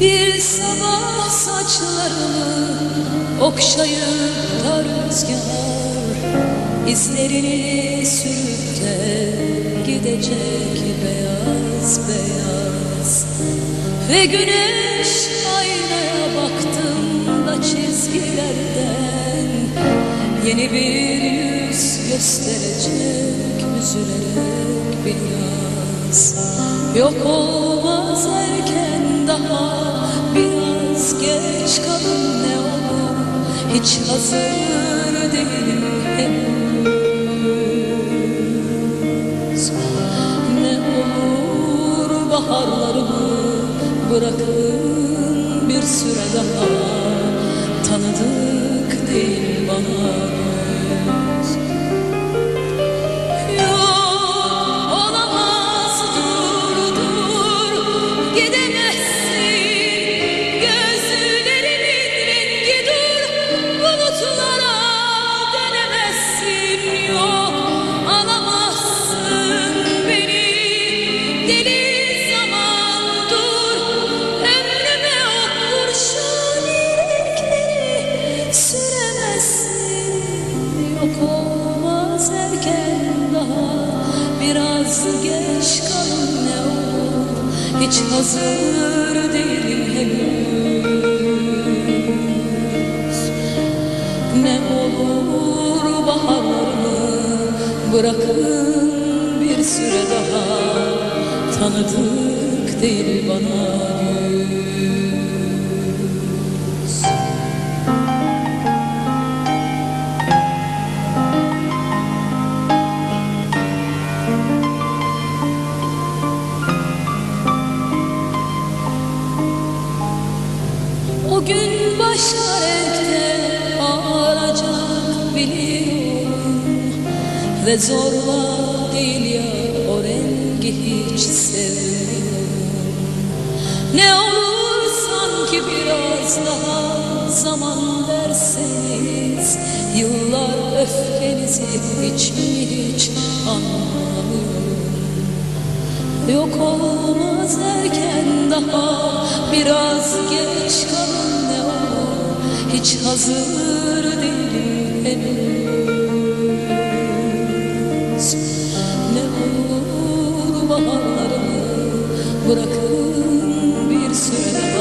Bir sabah saçlarımı okşayıp da rüzgar İzlerini sürüp de gidecek beyaz beyaz. Ve güneş aynaya baktığımda çizgilerden. Yeni bir yüz gösterecek üzülerek biraz Yok olmaz erken daha biraz geç kalın ne olur. Hiç hazır değilim. Henüz Ne olur baharlarımı bırakın bir süre daha. Tanıdık değil bana Biraz geç kalın ne olur. Hiç hazır değilim henüz. Ne olur baharlarımı Bırakın bir süre daha. Tanıdık değil bana Ve zorla değil ya o rengi hiç sevmiyorum. Ne olur sanki biraz daha zaman verseniz Yıllar öfkenizi hiç mi hiç anlamıyorum. Yok olmaz erken daha Biraz geç kalın ne olur Hiç hazır değilim henüz Bırakın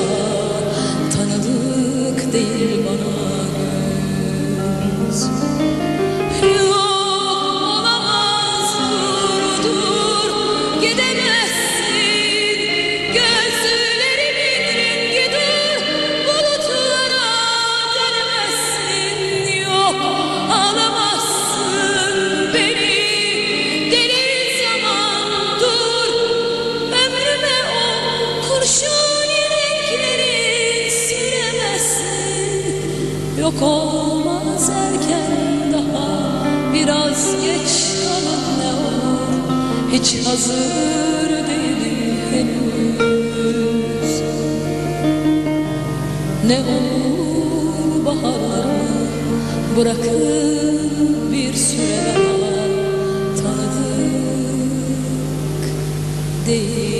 Yok olmaz erken daha. Biraz geç kalın ne olur. Hiç hazır değilim henüz. Ne olur baharlarımı Bırakın bir süre daha. Tanıdık değil